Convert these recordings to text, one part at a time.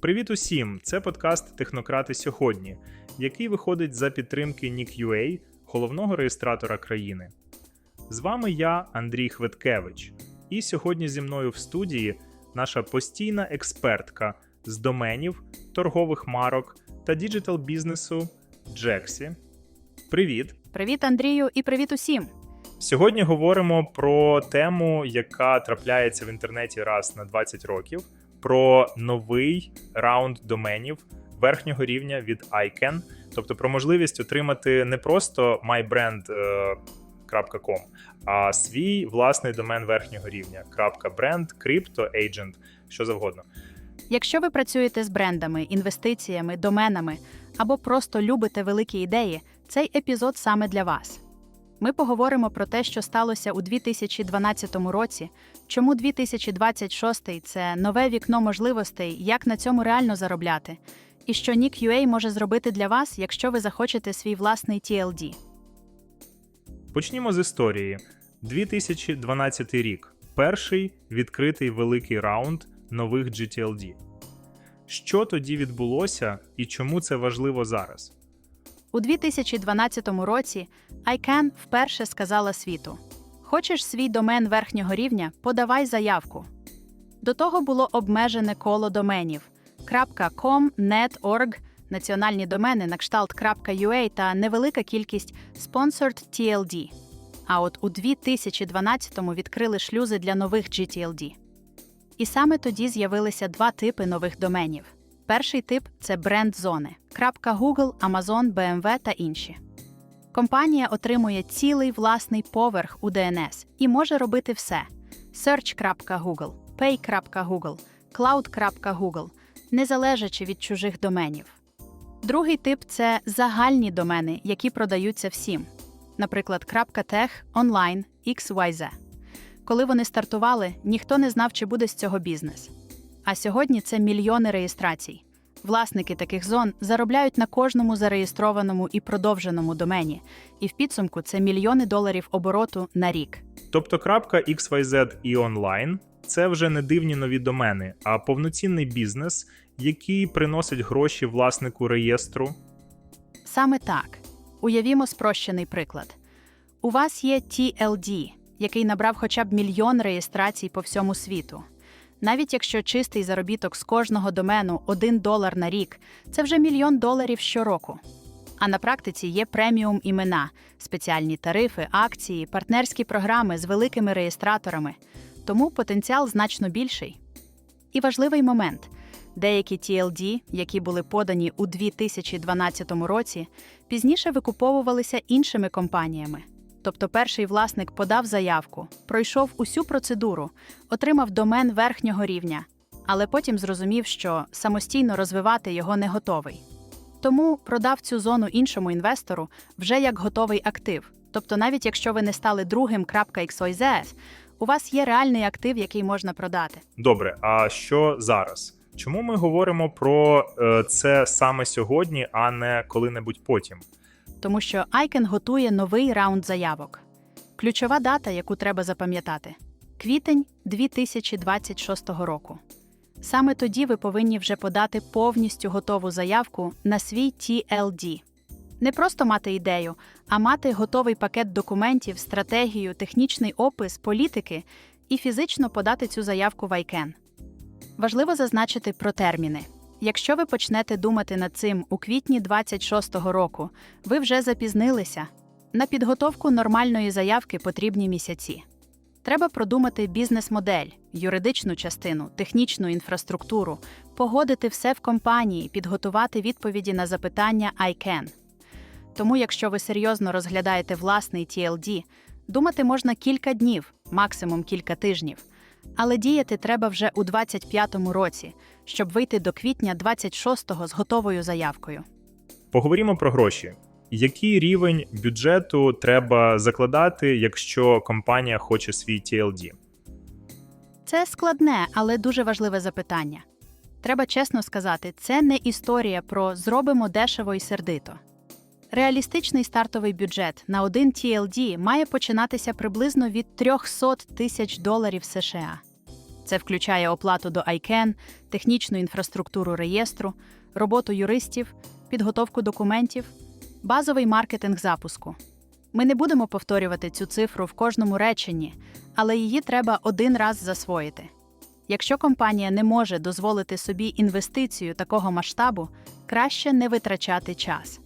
Привіт усім! Це подкаст Технократи сьогодні, який виходить за підтримки NIC.UA, головного реєстратора країни. З вами я, Андрій Хветкевич, і сьогодні зі мною в студії наша постійна експертка з доменів, торгових марок та діджитал бізнесу Джексі. Привіт! Привіт, Андрію, і привіт усім. Сьогодні говоримо про тему, яка трапляється в інтернеті раз на 20 років, про новий раунд доменів верхнього рівня від ICANN, тобто про можливість отримати не просто mybrand.com, а свій власний домен верхнього рівня .brand, crypto, agent, що завгодно. Якщо ви працюєте з брендами, інвестиціями, доменами або просто любите великі ідеї, цей епізод саме для вас. Ми поговоримо про те, що сталося у 2012 році, чому 2026 – це нове вікно можливостей, як на цьому реально заробляти, і що NIC.UA може зробити для вас, якщо ви захочете свій власний TLD. Почнімо з історії. 2012 рік. Перший відкритий великий раунд нових GTLD. Що тоді відбулося і чому це важливо зараз? У 2012 році ICANN вперше сказала світу: Хочеш свій домен верхнього рівня? Подавай заявку. До того було обмежене коло доменів .com, .net, .org, національні домени на кшталт .ua та невелика кількість Sponsored TLD. А от у 2012-му відкрили шлюзи для нових GTLD. І саме тоді з'явилися два типи нових доменів. Перший тип це бренд-зони Google, Amazon, BMW та інші. Компанія отримує цілий власний поверх у DNS і може робити все: search.google, pay.google, cloud.google, не залежачи від чужих доменів. Другий тип це загальні домени, які продаються всім, наприклад, .tech, online, XYZ. Коли вони стартували, ніхто не знав, чи буде з цього бізнес. А сьогодні це мільйони реєстрацій. Власники таких зон заробляють на кожному зареєстрованому і продовженому домені, і в підсумку це мільйони доларів обороту на рік. Тобто крапка .xyz і онлайн це вже не дивні нові домени, а повноцінний бізнес, який приносить гроші власнику реєстру. Саме так. Уявімо спрощений приклад. У вас є TLD, який набрав хоча б мільйон реєстрацій по всьому світу. Навіть якщо чистий заробіток з кожного домену 1 долар на рік, це вже мільйон доларів щороку. А на практиці є преміум імена, спеціальні тарифи, акції, партнерські програми з великими реєстраторами, тому потенціал значно більший. І важливий момент: деякі TLD, які були подані у 2012 році, пізніше викуповувалися іншими компаніями. Тобто перший власник подав заявку, пройшов усю процедуру, отримав домен верхнього рівня, але потім зрозумів, що самостійно розвивати його не готовий. Тому продав цю зону іншому інвестору вже як готовий актив. Тобто, навіть якщо ви не стали другим .xyz, у вас є реальний актив, який можна продати. Добре, а що зараз? Чому ми говоримо про е, це саме сьогодні, а не коли-небудь потім? Тому що Айкен готує новий раунд заявок. Ключова дата, яку треба запам'ятати квітень 2026 року. Саме тоді ви повинні вже подати повністю готову заявку на свій TLD. Не просто мати ідею, а мати готовий пакет документів, стратегію, технічний опис, політики і фізично подати цю заявку в ICANN. Важливо зазначити про терміни. Якщо ви почнете думати над цим у квітні 26-го року, ви вже запізнилися. На підготовку нормальної заявки потрібні місяці. Треба продумати бізнес-модель, юридичну частину, технічну інфраструктуру, погодити все в компанії, підготувати відповіді на запитання ICANN. Тому, якщо ви серйозно розглядаєте власний TLD, думати можна кілька днів, максимум кілька тижнів. Але діяти треба вже у 25-му році, щоб вийти до квітня 26-го з готовою заявкою. Поговоримо про гроші. Який рівень бюджету треба закладати, якщо компанія хоче свій TLD? Це складне, але дуже важливе запитання. Треба чесно сказати, це не історія про зробимо дешево і сердито. Реалістичний стартовий бюджет на один TLD має починатися приблизно від 300 тисяч доларів США. Це включає оплату до ICANN, технічну інфраструктуру реєстру, роботу юристів, підготовку документів, базовий маркетинг запуску. Ми не будемо повторювати цю цифру в кожному реченні, але її треба один раз засвоїти. Якщо компанія не може дозволити собі інвестицію такого масштабу, краще не витрачати час.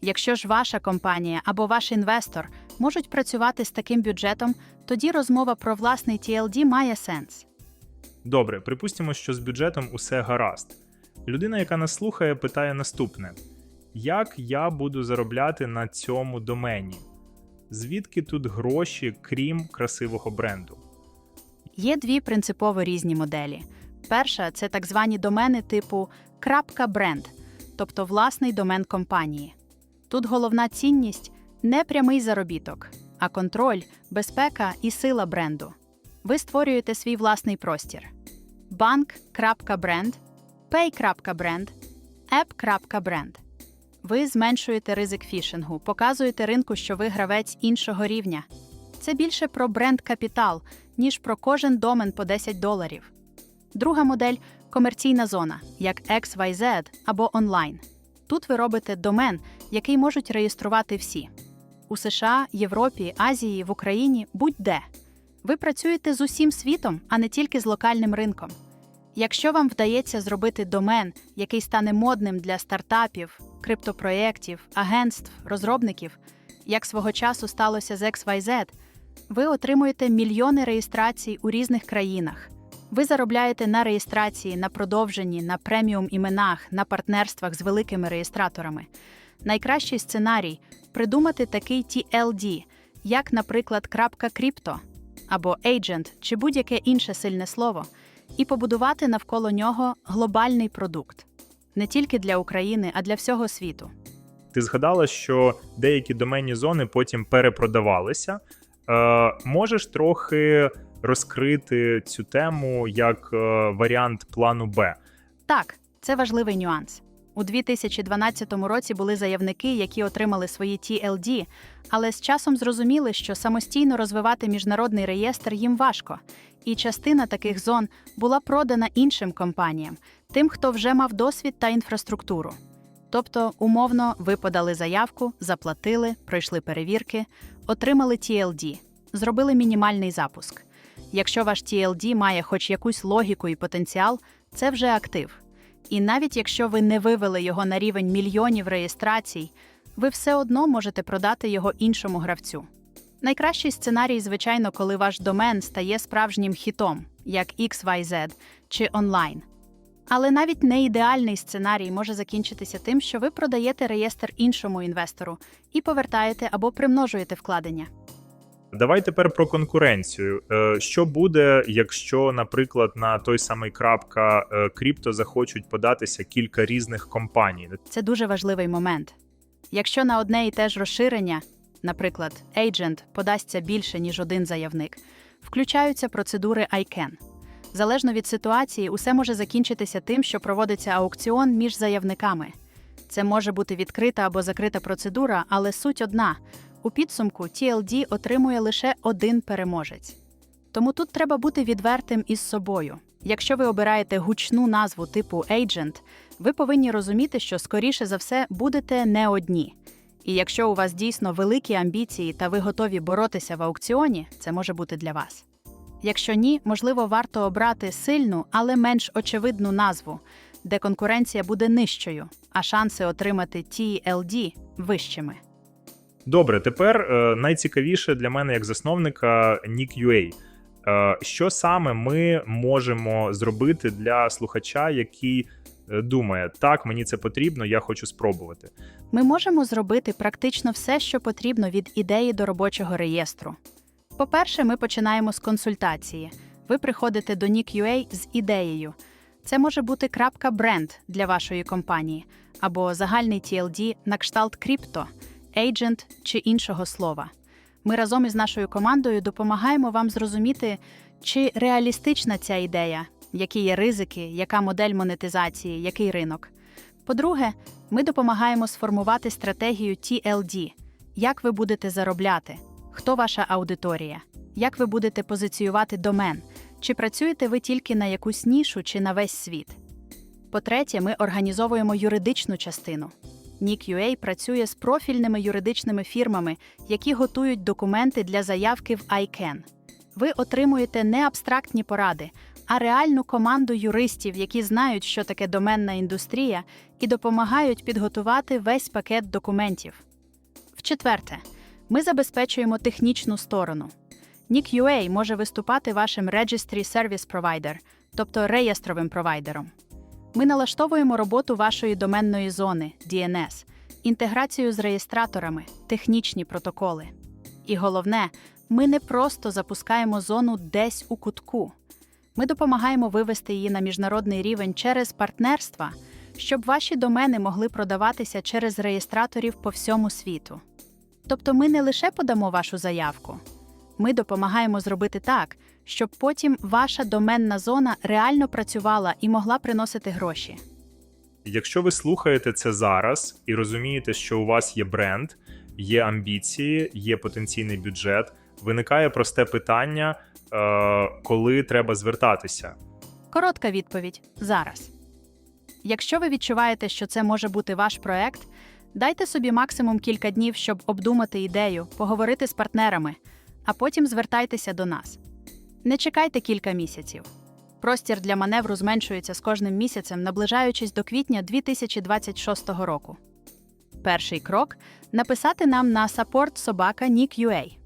Якщо ж ваша компанія або ваш інвестор можуть працювати з таким бюджетом, тоді розмова про власний TLD має сенс. Добре, припустимо, що з бюджетом усе гаразд. Людина, яка нас слухає, питає наступне: як я буду заробляти на цьому домені? Звідки тут гроші, крім красивого бренду? Є дві принципово різні моделі. Перша це так звані домени типу крапка бренд, тобто власний домен компанії. Тут головна цінність не прямий заробіток, а контроль, безпека і сила бренду. Ви створюєте свій власний простір: bank.brand, pay.brand, app.brand. Ви зменшуєте ризик фішингу, показуєте ринку, що ви гравець іншого рівня. Це більше про бренд капітал, ніж про кожен домен по 10 доларів. Друга модель комерційна зона, як XYZ або онлайн. Тут ви робите домен, який можуть реєструвати всі у США, Європі, Азії, в Україні будь-де. Ви працюєте з усім світом, а не тільки з локальним ринком. Якщо вам вдається зробити домен, який стане модним для стартапів, криптопроєктів, агентств, розробників, як свого часу сталося з XYZ, ви отримуєте мільйони реєстрацій у різних країнах. Ви заробляєте на реєстрації, на продовженні, на преміум іменах, на партнерствах з великими реєстраторами. Найкращий сценарій придумати такий TLD, як, наприклад, крапка крипто або agent чи будь-яке інше сильне слово, і побудувати навколо нього глобальний продукт не тільки для України, а для всього світу. Ти згадала, що деякі доменні зони потім перепродавалися. Е, можеш трохи розкрити цю тему як е, варіант плану Б. Так, це важливий нюанс. У 2012 році були заявники, які отримали свої TLD, але з часом зрозуміли, що самостійно розвивати міжнародний реєстр їм важко, і частина таких зон була продана іншим компаніям, тим, хто вже мав досвід та інфраструктуру. Тобто, умовно, ви подали заявку, заплатили, пройшли перевірки, отримали TLD, зробили мінімальний запуск. Якщо ваш TLD має хоч якусь логіку і потенціал, це вже актив. І навіть якщо ви не вивели його на рівень мільйонів реєстрацій, ви все одно можете продати його іншому гравцю. Найкращий сценарій, звичайно, коли ваш домен стає справжнім хітом, як XYZ чи онлайн. Але навіть не ідеальний сценарій може закінчитися тим, що ви продаєте реєстр іншому інвестору і повертаєте або примножуєте вкладення. Давай тепер про конкуренцію. Е, Що буде, якщо, наприклад, на той самий крапка е, крипто захочуть податися кілька різних компаній? Це дуже важливий момент. Якщо на одне і те ж розширення, наприклад, agent подасться більше, ніж один заявник, включаються процедури ICANN. Залежно від ситуації, усе може закінчитися тим, що проводиться аукціон між заявниками. Це може бути відкрита або закрита процедура, але суть одна: у підсумку TLD отримує лише один переможець. Тому тут треба бути відвертим із собою. Якщо ви обираєте гучну назву типу Agent, ви повинні розуміти, що скоріше за все будете не одні. І якщо у вас дійсно великі амбіції та ви готові боротися в аукціоні, це може бути для вас. Якщо ні, можливо, варто обрати сильну, але менш очевидну назву, де конкуренція буде нижчою, а шанси отримати TLD вищими. Добре, тепер е, найцікавіше для мене як засновника Nick.ua. Е, Що саме ми можемо зробити для слухача, який е, думає, так, мені це потрібно, я хочу спробувати. Ми можемо зробити практично все, що потрібно від ідеї до робочого реєстру. По-перше, ми починаємо з консультації. Ви приходите до Nick.ua з ідеєю. Це може бути крапка бренд для вашої компанії або загальний TLD на кшталт крипто, agent чи іншого слова. Ми разом із нашою командою допомагаємо вам зрозуміти, чи реалістична ця ідея, які є ризики, яка модель монетизації, який ринок. По-друге, ми допомагаємо сформувати стратегію TLD, як ви будете заробляти, хто ваша аудиторія, як ви будете позиціювати домен, Чи працюєте ви тільки на якусь нішу чи на весь світ? По-третє, ми організовуємо юридичну частину. NIC.UA працює з профільними юридичними фірмами, які готують документи для заявки в ICANN. Ви отримуєте не абстрактні поради, а реальну команду юристів, які знають, що таке доменна індустрія, і допомагають підготувати весь пакет документів. В-четверте, ми забезпечуємо технічну сторону. NIC.UA може виступати вашим Registry Service Provider, тобто реєстровим провайдером. Ми налаштовуємо роботу вашої доменної зони DNS, інтеграцію з реєстраторами, технічні протоколи. І головне, ми не просто запускаємо зону десь у кутку. Ми допомагаємо вивести її на міжнародний рівень через партнерства, щоб ваші домени могли продаватися через реєстраторів по всьому світу. Тобто ми не лише подамо вашу заявку, ми допомагаємо зробити так, щоб потім ваша доменна зона реально працювала і могла приносити гроші. Якщо ви слухаєте це зараз і розумієте, що у вас є бренд, є амбіції, є потенційний бюджет, виникає просте питання, е, коли треба звертатися. Коротка відповідь зараз. Якщо ви відчуваєте, що це може бути ваш проект, дайте собі максимум кілька днів, щоб обдумати ідею, поговорити з партнерами, а потім звертайтеся до нас. Не чекайте кілька місяців. Простір для маневру зменшується з кожним місяцем, наближаючись до квітня 2026 року. Перший крок написати нам на support собака NIC.UA.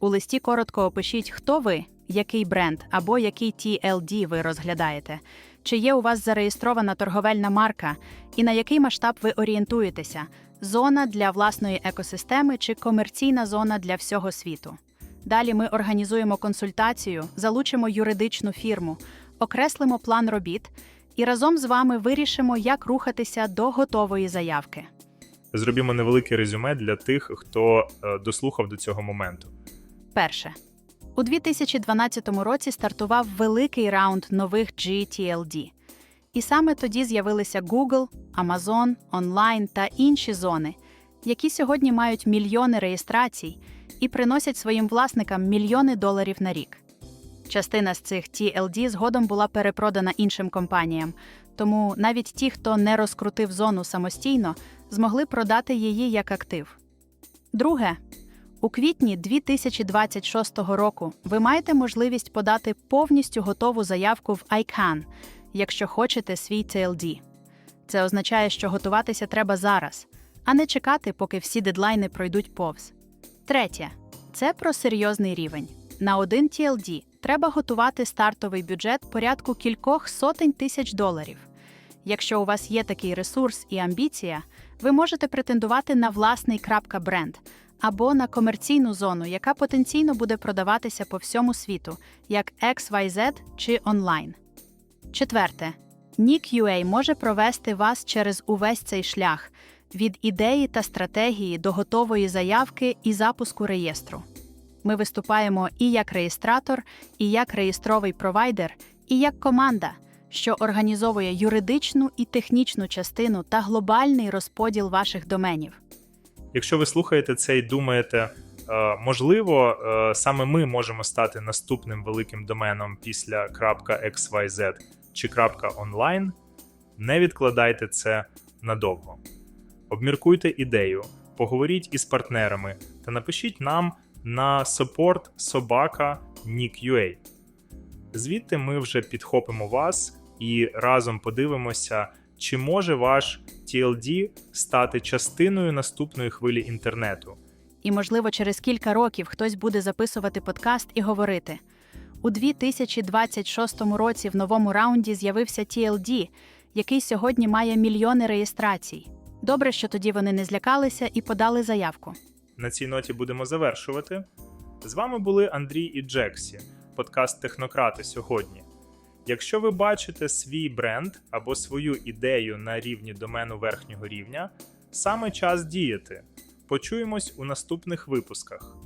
У листі коротко опишіть, хто ви, який бренд або який TLD ви розглядаєте, чи є у вас зареєстрована торговельна марка і на який масштаб ви орієнтуєтеся зона для власної екосистеми чи комерційна зона для всього світу. Далі ми організуємо консультацію, залучимо юридичну фірму, окреслимо план робіт і разом з вами вирішимо, як рухатися до готової заявки. Зробімо невелике резюме для тих, хто е, дослухав до цього моменту. Перше. У 2012 році стартував великий раунд нових GTLD. І саме тоді з'явилися Google, Amazon, Online та інші зони, які сьогодні мають мільйони реєстрацій і приносять своїм власникам мільйони доларів на рік. Частина з цих TLD згодом була перепродана іншим компаніям, тому навіть ті, хто не розкрутив зону самостійно, змогли продати її як актив. Друге, у квітні 2026 року ви маєте можливість подати повністю готову заявку в ICANN, якщо хочете свій TLD. Це означає, що готуватися треба зараз, а не чекати, поки всі дедлайни пройдуть повз. Третє це про серйозний рівень. На один TLD треба готувати стартовий бюджет порядку кількох сотень тисяч доларів. Якщо у вас є такий ресурс і амбіція, ви можете претендувати на власний крапка бренд або на комерційну зону, яка потенційно буде продаватися по всьому світу, як XYZ чи онлайн. Четверте, NIC.UA може провести вас через увесь цей шлях від ідеї та стратегії до готової заявки і запуску реєстру. Ми виступаємо і як реєстратор, і як реєстровий провайдер, і як команда, що організовує юридичну і технічну частину та глобальний розподіл ваших доменів. Якщо ви слухаєте це і думаєте, е, можливо, е, саме ми можемо стати наступним великим доменом після .xyz чи .online, не відкладайте це надовго. Обміркуйте ідею, поговоріть із партнерами та напишіть нам на support собака NIC.UA. Звідти ми вже підхопимо вас і разом подивимося, чи може ваш TLD стати частиною наступної хвилі інтернету. І, можливо, через кілька років хтось буде записувати подкаст і говорити: у 2026 році в новому раунді з'явився TLD, який сьогодні має мільйони реєстрацій. Добре, що тоді вони не злякалися і подали заявку. На цій ноті будемо завершувати. З вами були Андрій і Джексі, подкаст Технократи сьогодні. Якщо ви бачите свій бренд або свою ідею на рівні домену верхнього рівня, саме час діяти. Почуємось у наступних випусках.